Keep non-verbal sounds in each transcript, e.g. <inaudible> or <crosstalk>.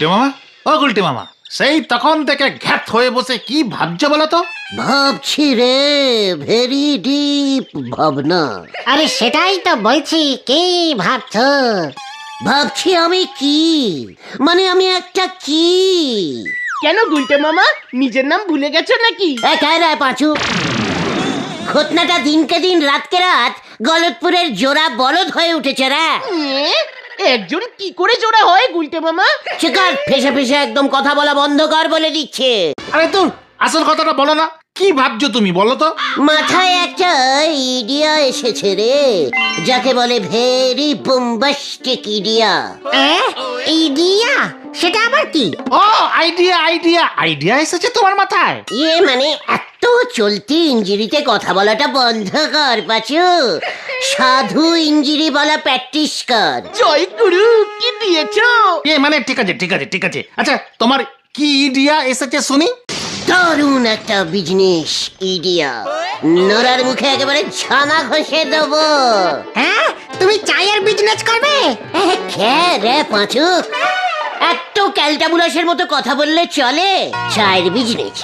গুলটে মামা? ও গুলটে মামা সেই তখন থেকে ঘ্যাত হয়ে বসে কি ভাবছ বলো তো? ভাবছি রে ভেরি ডিপ ভাবনা। আরে সেটাই তো বলছি কি ভাবছ? ভাবছি আমি কি? মানে আমি একটা কি? কেন গুলটে মামা? নিজের নাম ভুলে গেছো নাকি? একাই রায় পাঁচু? ঘটনাটা দিনকে দিন রাতকে রাত গলতপুরের জোড়া বলদ হয়ে উঠেছে রে। একজন কি করে জোড়া হয় গুলটে মামা? শিকার ফেসে ফেসে একদম কথা বলা বন্ধ কর বলে দিচ্ছে। আরে তো আসল কথাটা বলো না। কি ভাবছ তুমি বলো তো। মাথায় একটা ইডিয়া এসেছে রে যাকে বলে ভেরি বোম্বাস্টিক ইডিয়া ইডিয়া সেটা আবার কি? ও আইডিয়া আইডিয়া আইডিয়া এসেছে তোমার মাথায়। ইয়ে মানে এত চলতি ইঞ্জিরিতে কথা বলাটা বন্ধ কর পাচু। সাধু ইঞ্জিরি বলা প্র্যাকটিস কর। জয় গুরু কি দিয়েছ? এ মানে ঠিক আছে ঠিক আছে ঠিক আছে। আচ্ছা তোমার কি আইডিয়া এসেছে শুনি? দারুণ একটা বিজনেস ইডিয়া নোরার মুখে একেবারে ছানা ঘষে দেবো। হ্যাঁ তুমি চায়ের বিজনেস করবে? খে রে পাঁচু। এত ক্যালটাবুলাসের মতো কথা বললে চলে? চায়ের বিজনেস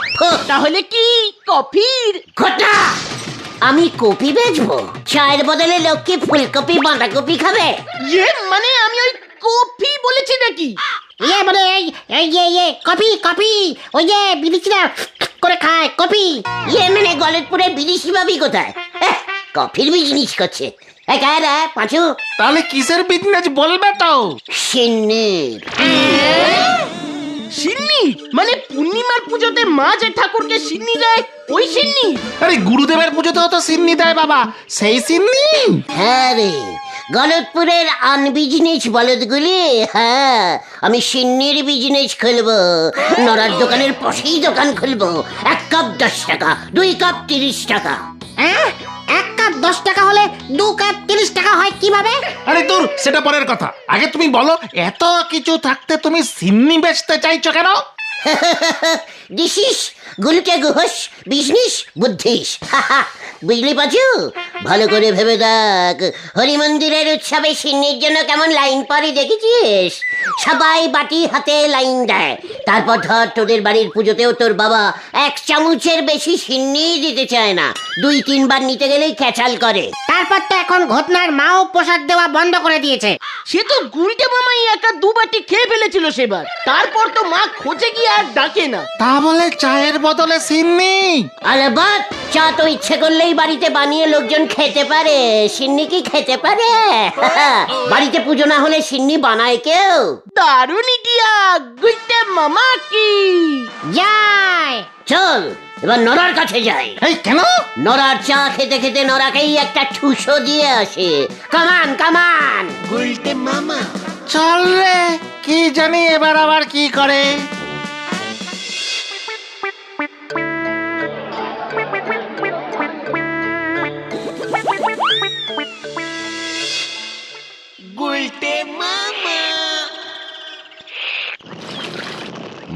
তাহলে কি? কফির? ঘটা আমি কপি বেচবো। চায়ের বদলে লোককে ফুলকপি বাঁধাকপি খাবে? ইয়ে মানে আমি ওই কফি বলেছি নাকি? ইয়ে মানে এই ইয়ে ইয়ে কপি কপি ওই যে বিদেশিরা করে খায় কপি ইয়ে মানে গলতপুরের বিদেশি ভাবি কোথায়? কফির বিজনেস করছে। একাই রে পাঁচু। তাহলে কিসের বিজনেস বলবে তো? সিন্নির। সিন্নি মানে পূর্ণিমার পুজোতে মা যে ঠাকুরকে সিন্নি দেয় ওই সিন্নি? আরে গুরুদেবের পুজোতেও তো সিন্নি দেয় বাবা। সেই সিন্নি? হ্যাঁ রে। গলতপুরের আনবিজনেস বলদগুলি হ্যাঁ আমি সিন্নির বিজনেস খুলবো। নড়ার দোকানের পাশেই দোকান খুলবো। এক কাপ দশ টাকা দুই কাপ তিরিশ টাকা। হ্যাঁ? এক কাপ দশ টাকা হলে দু কাপ তিরিশ টাকা হয় কীভাবে? আরে দূর সেটা পরের কথা। আগে তুমি বলো এত কিছু থাকতে তুমি সিন্নি বেচতে চাইছো কেন? <laughs> দিশিস গুলকে গুহস বিজনিস বুদ্ধিস। <laughs> বুঝলি পাচু? ভালো করে ভেবে দেখ। হরি মন্দিরের উৎসবে সিন্নির জন্য কেমন লাইন পরে দেখেছিস? সবাই বাটি হাতে লাইন দেয়। তারপর ধর তোদের বাড়ির পুজোতেও তোর বাবা এক চামচের বেশি সিন্নি দিতে চায় না। দুই তিনবার নিতে গেলেই খেচাল করে। তারপর তো এখন ঘটনার মাও প্রসাদ দেওয়া বন্ধ করে দিয়েছে। সে তো গুলটে মামাই একা দু বাটি খেয়ে ফেলেছিল সেবার। তারপর তো মা খোঁজে গিয়ে আর ডাকে না। তা বলে চায়ের বদলে সিন্নি? আলবাত চা তো ইচ্ছে করলেই বাড়িতে বানিয়ে লোকজন খেতে পারে সিন্নি কি খেতে পারে? বাড়িতে পুজো না হলে সিন্নি বানায় কেউ? দারুণ ইডিয়া গুলটে মামা কি? যায় চল এবার নরার কাছে যাই। এই কেন? নরার চা খেতে খেতে নরাকেই একটা ঠুসো দিয়ে আসে। কামান কামান চল রে কি জানি এবার আবার কি করে?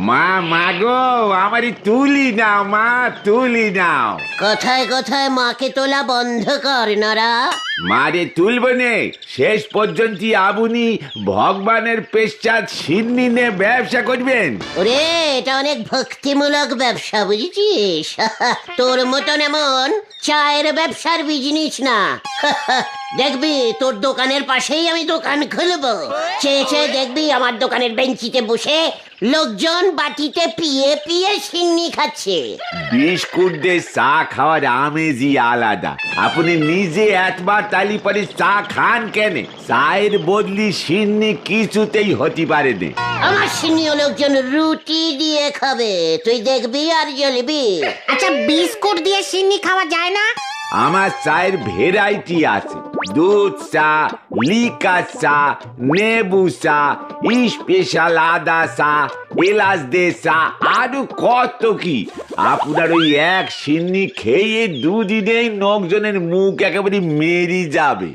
মা মাগো আমারই তুলি নাও মা তুলি নাও। কথায় কথায় মাকে তোলা বন্ধ কর নরা? মারে তুলবো নে। শেষ পর্যন্ত আবুনি ভগবানের পেশ্চাৎ সিন্নি নে ব্যবসা করবেন। ওরে এটা অনেক ভক্তিমূলক ব্যবসা বুঝেছিস? <laughs> তোর মতন এমন চায়ের ব্যবসার বিজনেস না। <laughs> দেখবি তোর দোকানের পাশেই আমি দোকান খুলবো। চেয়ে চেয়ে দেখবি আমার দোকানের বেঞ্চিতে বসে লোকজন বাটিতে পিয়ে পিয়ে সিন্নি খাচ্ছে। বিস্কুট দিয়ে চা খাওয়ার আমেজই আলাদা। আপনি নিজে একবার তালি পরে চা খান কেন? চায়ের বদলি সিন্নি কিছুতেই হতে পারে না। আমার সিন্নিও লোকজন রুটি দিয়ে খাবে। তুই দেখবি আর জ্বলবি। আচ্ছা বিস্কুট দিয়ে সিন্নি খাওয়া যায় না? আমার চায়ের ভেরাইটি আছে। দুধ চা লিকা চা নেবু চা স্পেশাল আদা চা এলাচ দে চা আরও কত কি। আপনার ওই এক সিন্নি খেয়ে দুদিনেই লোকজনের মুখ একেবারে মেরি যাবে।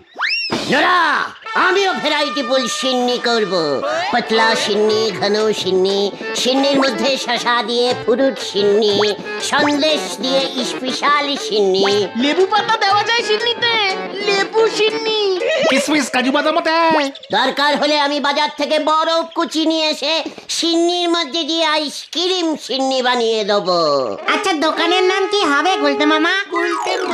আমিও ভ্যারাইটি ফুল সিন্নি করব। পাতলা সিন্নি ঘন সিন্নি সিন্নির মধ্যে শশা দিয়ে ফুরুট সিন্নি সন্দেশ দিয়ে স্পেশাল সিন্নি। লেবু পাতা দেওয়া যায় সিন্নিতে। লেবু সিন্নি। কিসমিস কাজু বাদামও দেয়। দরকার হলে আমি বাজার থেকে বরফ কুচি নিয়ে এসে সিন্নির মধ্যে দিয়ে আইসক্রিম সিন্নি বানিয়ে দেবো। আচ্ছা দোকানের নাম কি হবে গুলতে মামা?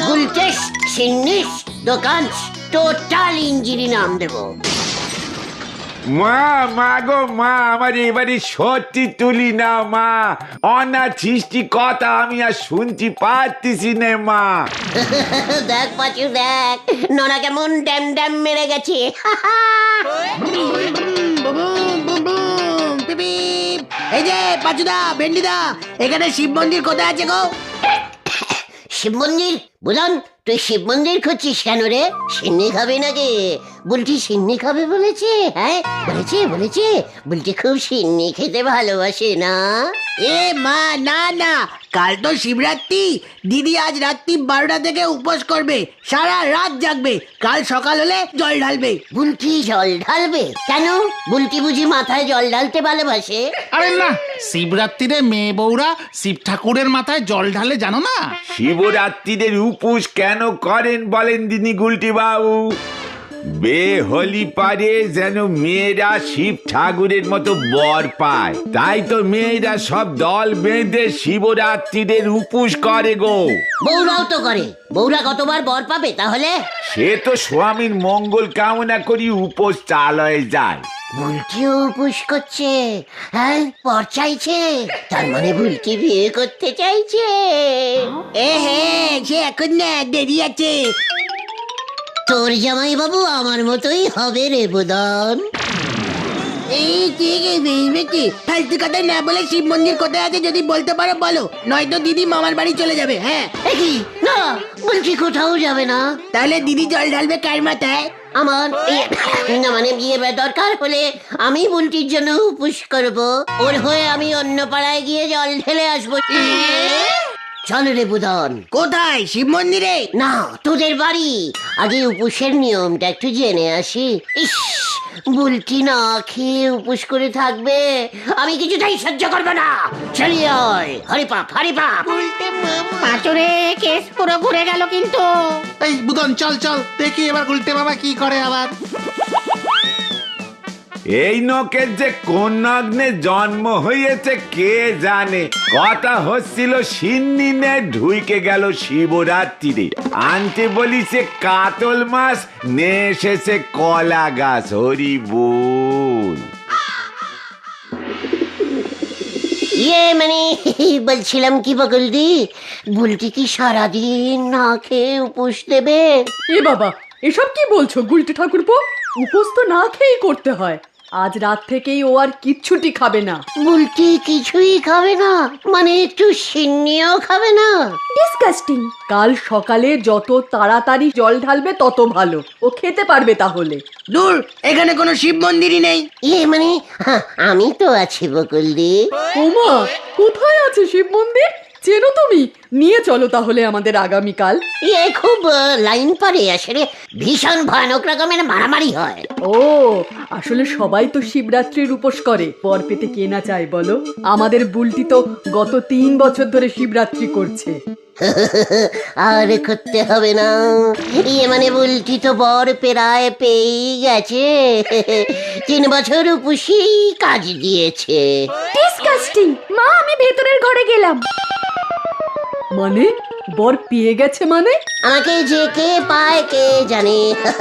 গুলটেস সিন্নিস দোকান। টোটাল ইঞ্জিনি নাম দেবো। মা মা গো মা আমার এবারে সত্যি তুলি না মা। অনাথিষ্টি কথা আমি আর শুনতে পারতেছি না মা। <laughs> দেখ পাচু দেখ। নোনা কেমন ড্যাম ড্যাম মেরে গেছে। এই যে পাচুদা ভেন্ডিদা এখানে শিব মন্দির কোথায় আছে গো? শিব মন্দির? বুধন তুই শিব মন্দির খুঁজছিস কেন রে? সিন্নি খাবে নাকি? বুলটি সিন্নি খাবে বলেছে হ্যাঁ? বলেছে বলেছে। বুলটি খুব সিন্নি খেতে ভালোবাসে না? এ মা না না। কাল তো শিবরাত্রি। দিদি আজ রাত্রি বারোটা থেকে উপোস করবে। সারা রাত জাগবে। কাল সকাল হলে জল ঢালবে। বুলটি জল ঢালবে? কেন? বুলটি বুঝি মাথায় জল ঢালতে ভালোবাসে? আরে না শিবরাত্রিরে মেয়ে বউরা শিব ঠাকুরের মাথায় জল ঢালে জানো না? শিবরাত্রিদের উপোস কেন করেন বলেন দিনি গুলটি বাবু বে হলি পারে যেন মেয়েরা শিব ঠাকুরের মতো বর পায়। তাই তো মেয়েরা সব দল বেঁধে শিবরাত্রিদের উপোস করে গো। বউরাও তো করে। বউরা কতবার বর পাবে তাহলে? সে তো স্বামীর মঙ্গল কামনা করি উপোস চালয়ে যায়। বুলটিও উপোস করছে। হ্যাঁ পর চাইছে তার মানে বুলটি বিয়ে করতে চাইছে। এ হে সে এখন না দেরি আছে। তোর জামাই বাবু আমার মতোই হবে রে বুদন এই ঠিক আছে ফালতু কথা না বলে শিব মন্দির কোথায় আছে যদি বলতে পারো বলো। নয়তো দিদি মামার বাড়ি চলে যাবে হ্যাঁ? না বলছি কোথাও যাবে না। তাহলে দিদি জল ঢালবে কার মাথায়? আমার মানে বিয়ে দরকার হলে আমি বুলটির জন্য উপোস করব। ওর হয়ে আমি অন্য পাড়ায় গিয়ে জল ঢেলে আসব। চল রে বুদন কোথায়? শিব মন্দিরে? না তোদের বাড়ি। আগে উপোসের নিয়মটা একটু জেনে আসি। ইস বুলটি না খেয়ে উপোস করে থাকবে। আমি কিছুটাই সহ্য করব না। চলিয়ে আয়। হরি পাপ হরি পাপ। পাঁচরে কেস পুরো ঘুরে গেল কিন্তু। এই বুদন চল চল। দেখি এবার উল্টে বাবা কি করে আবার। এই নকের যে কোন নগ্নে জন্ম হয়েছে কে জানে? কথা হচ্ছিল সিন্নিনে ঢুইকে গেল শিবরাত্রিরে। আনতে বলিছে কাতল মাছ নে এসেছে কলা গাছ হরি বল। ইয়ে মানে <laughs> বলছিলাম কি বগলদি বুলটি কি সারাদিন না খেয়ে উপোস দেবে? এ বাবা এসব কি বলছো গুলটি ঠাকুরপো? উপোস তো না খেয়েই করতে হয়। আজ রাত থেকেই ও আর কিচ্ছুটি খাবে না। বুলটি কিছুই খাবে না মানে একটু সিন্নিও খাবে না। ডিসকাস্টিং কাল সকালে যত তাড়াতাড়ি জল ঢালবে তত ভালো। ও খেতে পারবে তাহলে। দূর এখানে কোনো শিব মন্দিরই নেই। ইয়ে মানে হা, আমি তো আছি বকুলদি ওমা কোথায় আছে শিব মন্দির? চেনো তুমি? নিয়ে চলো তাহলে আমাদের আগামীকাল। ইয়ে খুব আহ, লাইন পরে আসলে ভীষণ ভয়ানক রকমের মারামারি হয়। ও আসলে সবাই তো শিবরাত্রির উপোস করে। পর পেতে কে না চায় বলো? আমাদের বুলটি তো গত তিন বছর ধরে শিবরাত্রি করছে। <laughs> আর করতে হবে না। ইয়ে মানে বুলটি তো বর পেরায় পেয়েই গেছে। <laughs> তিন বছর উপসি কাজ দিয়েছে। ডিসকাস্টিং মা আমি ভেতরের ঘরে গেলাম। মানে? বর পেয়ে গেছে মানে? আমাকে যে কে পায় কে জানে।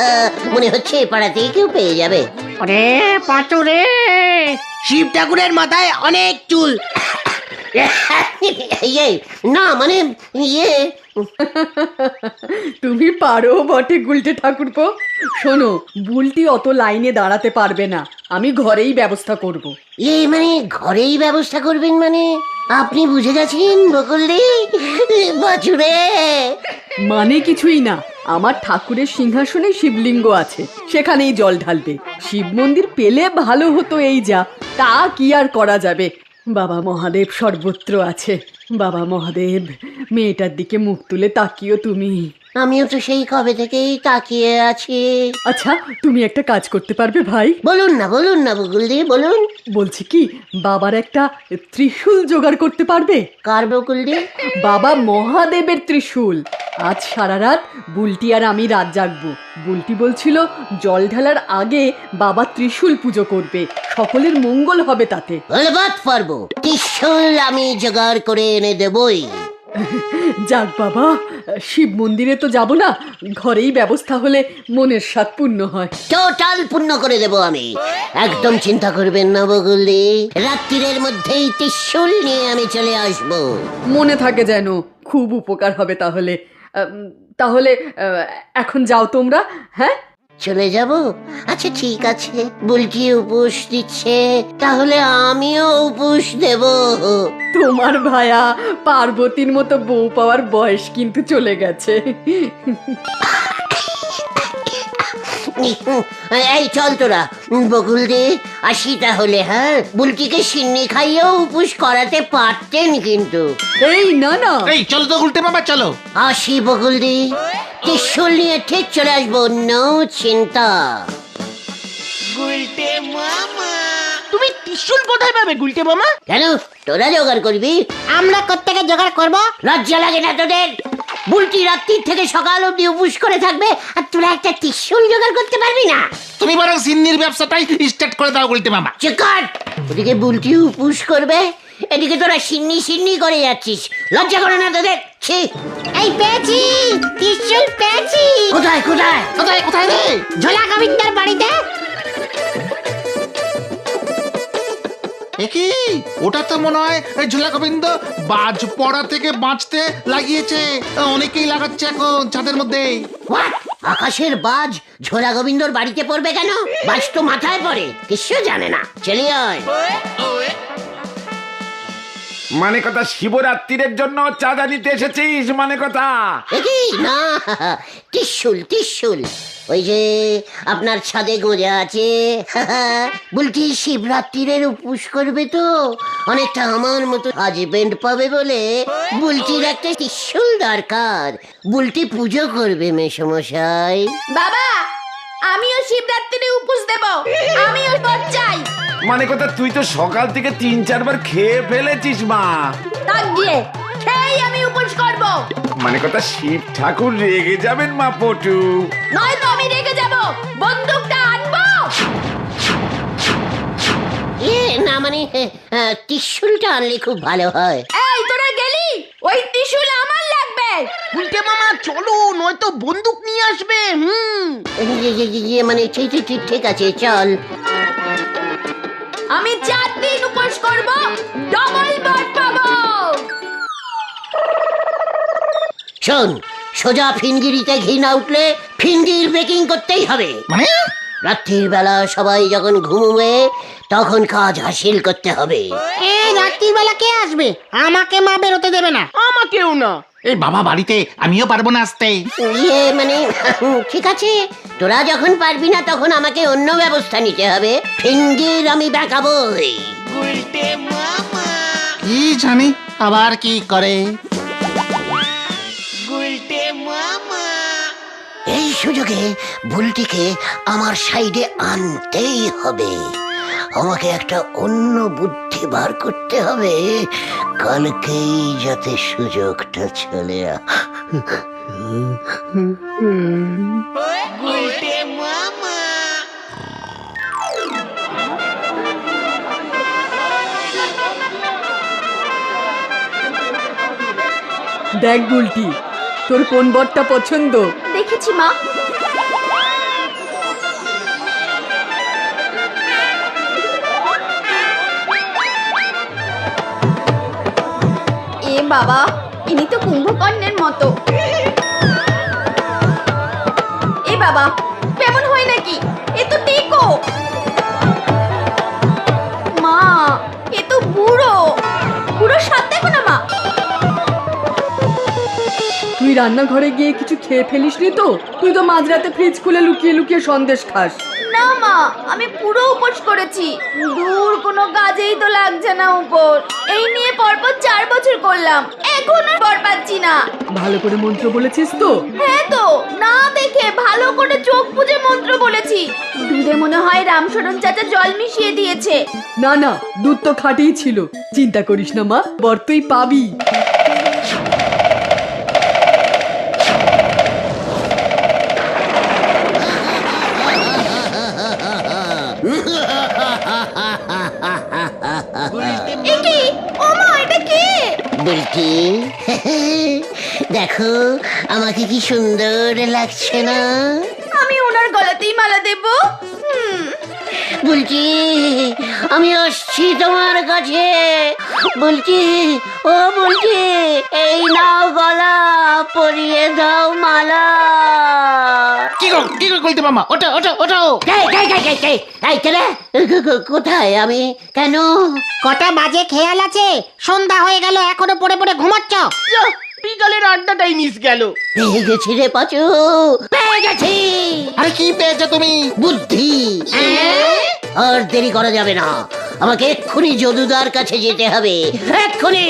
<laughs> মনে হচ্ছে পাড়াতে কেউ পেয়ে যাবে। ওরে পাঁচরে! শিব ঠাকুরের মাথায় অনেক চুল। <laughs> ইয়ে না মানে ইয়ে <laughs> তুমি পারো বটে গুলটে ঠাকুরপো। শোনো বুলটি অত লাইনে দাঁড়াতে পারবে না। আমি ঘরেই ব্যবস্থা করব। ইয়ে মানে ঘরেই ব্যবস্থা করবেন মানে? আপনি বুঝে গেছেন বকুলদি? বাছুরে! মানে কিছুই না। আমার ঠাকুরের সিংহাসনে শিবলিঙ্গ আছে। সেখানেই জল ঢালবে। শিব মন্দির পেলে ভালো হতো এই যা। তা কি আর করা যাবে? বাবা মহাদেব সর্বত্র আছে। বাবা মহাদেব মেয়েটার দিকে মুখ তুলে তাকিও তুমি। আমিও তো সেই কবে থেকেই তাকিয়ে আছি। আচ্ছা তুমি একটা কাজ করতে পারবে ভাই? বলুন না বলুন না বকুলদি বলুন। বলছি কি বাবার একটা ত্রিশূল জোগাড় করতে পারবে? কার বকুল বকুলদি? বাবা মহাদেবের ত্রিশূল। আজ সারা রাত বুলটি আর আমি রাত জাগবো। বুলটি বলছিল জল ঢালার আগে বাবা ত্রিশূল পুজো করবে। সকলের মঙ্গল হবে তাতে। বলবাত পারব। ত্রিশূল আমি জোগাড় করে এনে দেবই। যাক বাবা শিব মন্দিরে তো যাব না ঘরেই ব্যবস্থা হলে মনের স্বাদ পূর্ণ হয়। টোটাল পূর্ণ করে দেব আমি। একদম চিন্তা করবেন না বগুলি রাত্রিরের মধ্যেই ত্রিশূল নিয়ে আমি চলে আসব। মনে থাকে যেন খুব উপকার হবে তাহলে। তাহলে আহ, এখন যাও তোমরা হ্যাঁ? চলে যাব? আচ্ছা ঠিক আছে। বুলকি উপোস দিচ্ছে। তাহলে আমিও উপোস দেব। তোমার ভায়া, পার্বতীর মতো বউ পাওয়ার বয়স কিন্তু চলে গেছে। এই চল তোরা বকুল দে আসি তাহলে হ্যাঁ? বুলটিকে সিন্নি খাইয়েও উপোস করাতে পারতেন কিন্তু। এই না না। এই চলো তো উল্টে মামা চলো। আসি বকুল দি ত্রিশুল নিয়ে ঠিক চলে আসব নো চিন্তা। তুমি ত্রিশুল কোথায় পাবে গুলটে মামা? কেন? তোরা জোগাড় করবি? আমরা কোত্থেকে জোগাড় করব? লজ্জা লাগে না তোদের। বুলটি রাত্রির থেকে সকাল অব্দি উপোস করে থাকবে আর তোরা একটা ত্রিশুল জোগাড় করতে পারবি না? তুমি বরং সিন্নির ব্যবসাটাই স্টার্ট করে দাও উল্টে মামা। চিকাট ওদিকে বুলটি উপোস করবে এদিকে তোরা সিন্নি সিন্নি করে যাচ্ছিস। লজ্জা করে না তোদের ছি! এই পেয়েছি! ত্রিশুল পেয়েছি! কোথায় কোথায়? কোথায় কোথায় রে? ঝোলা গোবিন্দার বাড়িতে একি ওটা তো মনে হয় ঝোলা গোবিন্দ বাজ পড়া থেকে বাঁচতে লাগিয়েছে। অনেকেই লাগাচ্ছে এখন ছাদের মধ্যে? আকাশের বাজ ঝোলা গোবিন্দর বাড়িতে পড়বে কেন? বাজ তো মাথায় পড়ে কিছু জানে না। চলি আয়। মানে কথা শিবরাত্রির জন্য চাঁদা নিতে এসেছিস মানে কথা। না ত্রিশুল ত্রিশুল। ওই যে আপনার ছাদে গোজা আছে। বলছি শিবরাত্রির উপোস করবে তো? অনেকটা আমার মতো হাজবেন্ড পাবে বলে বুলটির একটা ত্রিশুল দরকার। বুলটি পুজো করবে মেসমশাই। বাবা আমিও শিবরাত্রিরে উপোস দেব। আমিও বর চাই। মানে কথা তুই তো সকাল থেকে তিন চারবার খেয়ে ফেলেছিস মা। তাক গিয়ে সেই আমি উপোস করব। মানে কথা শিব ঠাকুর রেগে যাবেন মা পটু। নয়তো আমি রেগে যাব বন্দুকটা আনব। এ না মানে ত্রিশুলটা আনলে খুব ভালো হয়। এই তোরা গেলি? ওই ত্রিশূল আমার গুলটে মামা চলো নয়তো বন্দুক নিয়ে আসবে হুম। ইয়ে, ইয়ে, ইয়ে, মানে ঠিক ঠিক, ঠিক ঠিক আছে চল। আমি চার দিন উপোস করব ডবল বর পাবো। শোন সোজা ফিনগিরিতে ঘি না উঠলে ফিনগির বেকিং করতেই হবে। মানে? রাত্রির বেলা সবাই যখন ঘুমবে তখন কাজ হাসিল করতে হবে। এই রাত্রির বেলা কে আসবে? আমাকে মা বেরোতে দেবে না। আমাকেও না। এই বাবা বাড়িতে আমিও পারব না আসতে। ইয়ে মানে ঠিক আছে। তোরা যখন পারবি না তখন আমাকে অন্য ব্যবস্থা নিতে হবে। ফিনগির আমি দেখাবই কি জানি আবার কি করে? এই সুযোগে ভুলটিকে আমার সাইডে আনতেই হবে। আমাকে একটা অন্য বুদ্ধি বার করতে হবে। কালকেই যাতে সুযোগটা চলে দেখ বুলটি তোর কোন বরটা পছন্দ? দেখেছি মা। বাবা, ইনি তো কুম্ভকর্ণের মতো। এ বাবা, কেমন হয় নাকি? এ তো টেকো। মা, এ তো বুড়ো। বুড়ো সাথ দেখো না, মা। তুই রান্নাঘরে গিয়ে কিছু খেয়ে ফেলিস নি তো? তুই তো মাঝরাতে ফ্রিজ খুলে লুকিয়ে লুকিয়ে সন্দেশ খাস। না মা আমি পুরো উপোস করেছি। দূর কোনো কাজেই তো লাগছে না উপোস। এই নিয়ে পরপর চার বছর করলাম। এখনও পর পাচ্ছি না। ভালো করে মন্ত্র বলেছিস তো? হ্যাঁ তো না দেখে ভালো করে চোখ বুজে মন্ত্র বলেছি। দুধে মনে হয় রামশরণ চাচা জল মিশিয়ে দিয়েছে। না না দুধ তো খাটেই ছিল। চিন্তা করিস না মা বর তুই পাবি। বলছি। <laughs> দেখো আমাকে কি সুন্দর লাগছে না? আমি ওনার গলাতেই মালা দেব? হুম। বলছি আমি আসছি তোমার কাছে। বলছি ও বলছি এই নাও গলা পরিয়ে দাও মালা। কি গো কি গো মামা? ওটা ওটা ওটাও কোথায় আমি? কেন? কটা বাজে খেয়াল আছে? সন্ধ্যা হয়ে গেল এখনও পড়ে পড়ে ঘুমাচ্ছ। বিকালের আড্ডাটাই মিস গেল। পেয়ে গেছি রে পাচু পেয়ে গেছি আরে কি পেয়েছ তুমি? বুদ্ধি। আর দেরি করা যাবে না। আমাকে এক্ষুনি যদুদার কাছে যেতে হবে। এক্ষুনি।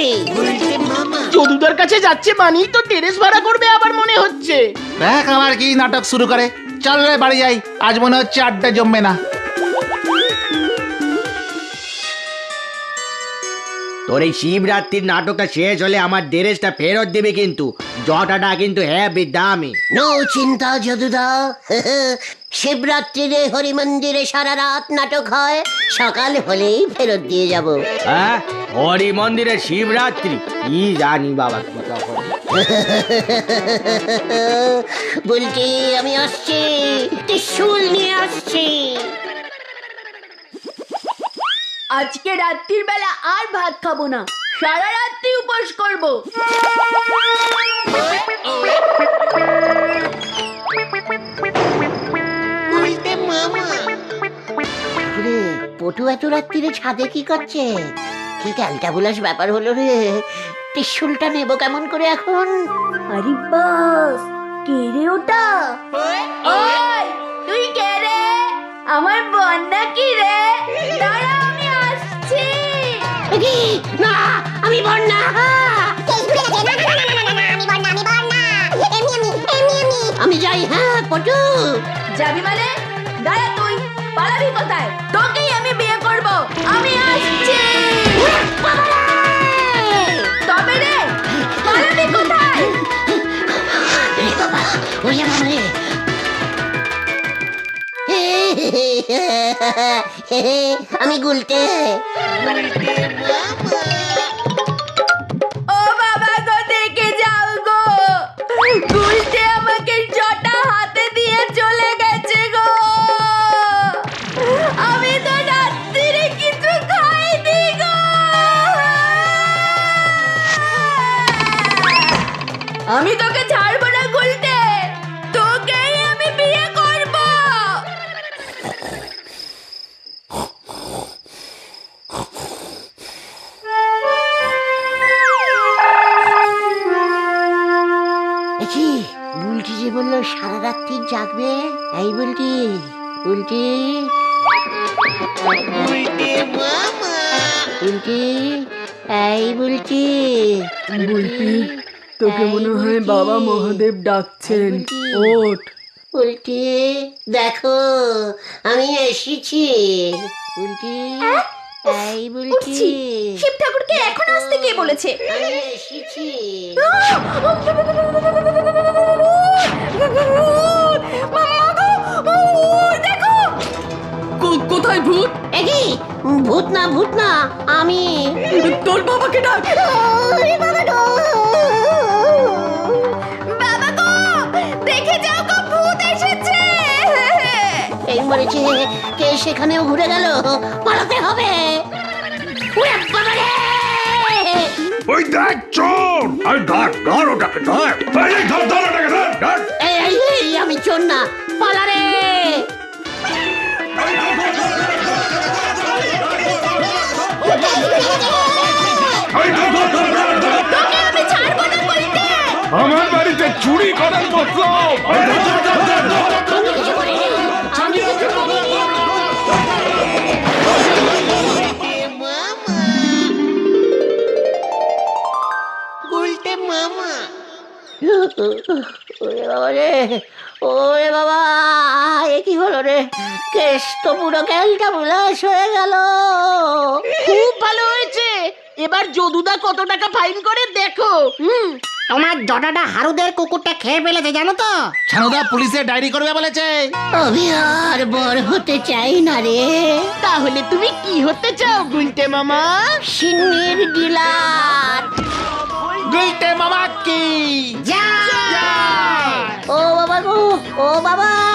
যদুদার কাছে যাচ্ছে মানেই তো টেরেস ভাড়া করবে আবার মনে হচ্ছে। দেখ আবার কি নাটক শুরু করে। চল রে বাড়ি যাই। আজ মনে হচ্ছে আড্ডা জমবে না। তোর এই শিবরাত্রির নাটকটা শেষ হলে আমার ড্রেসটা ফেরত দেবে কিন্তু। জটাটা কিন্তু হ্যাঁ দামি। নো চিন্তা যদুদা। <laughs> শিবরাত্রিরে হরি মন্দিরে সারা রাত নাটক হয়। সকাল হলেই ফেরত দিয়ে যাব। হ্যাঁ? হরি মন্দিরে শিবরাত্রি? কি জানি বাবা কি তখন <laughs> বলছি আমি আসছি। ত্রিশুল নিয়ে আসছি। আজকে রাত্রির বেলা আর ভাত খাব না সারা রাত্রি উপোস করব। রে পটু এত রাত্রিরে ছাদে কি করছে? কি ক্যালটা বুলাস ব্যাপার হলো রে? ত্রিশুলটা নেব কেমন করে এখন? আরে বাস কে রে ওটা? তুই কে রে? আমার বন্যা কি রে? দাঁড়া। না আমি বন্যা। আমি যাই হ্যাঁ পটু। যাবি মানে? দাঁড়া তুই পালাবি কোথায়? তোকেই আমি বিয়ে করব। আমি আসছি। তবে রে পালাবি কোথায়? ওরে বাবা রে। <laughs> আমি গুলতে। এই বুলটি বুলটি তোকে মনে হয় বাবা মহাদেব ডাকছেন ওঠ উল্টি দেখো আমি এসেছি উল্টি এই বুলটি উঠছি শিব ঠাকুরকে এখন আসতে কে বলেছে আমি এসেছি কো- কোথায় ভূত? একি ভূত না ভূত না আমি তোর বাবাকে ডাক। বাবা গো! দেখে যাও গো ভূত এসেছে! এই মরেছে কে সেখানেও ঘুরে গেল পালাতে হবে। উড়ে বাবা রে! ওই দেখ চোর! আরে ধর ধর ওটাকে ধর। ধর ধর ওটাকে ধর ধর। এই, এই, এই, আমি চোর না পালা রে! আমার বাড়িতে চুরি করার মতলব। ওরে বাবা রে ওরে বাবা এ কি হলো রে? কেস তো পুরো ক্যালটা বুলাস হয়ে গেল। খুব ভালো হয়েছে। এবার যদুদা কত টাকা ফাইন করে দেখো। হুম। তোমার জটাটা হারুদের কুকুরটা খেয়ে ফেলেছে জানো তো? ছানুদা পুলিশে ডায়েরি করবে বলেছে। আমি আর বড় হতে চাই না রে। তাহলে তুমি কি হতে চাও গুলটে মামা? সিন্নির ডিলার। গুলটে মামা কি যা ও বাবা গো ও বাবা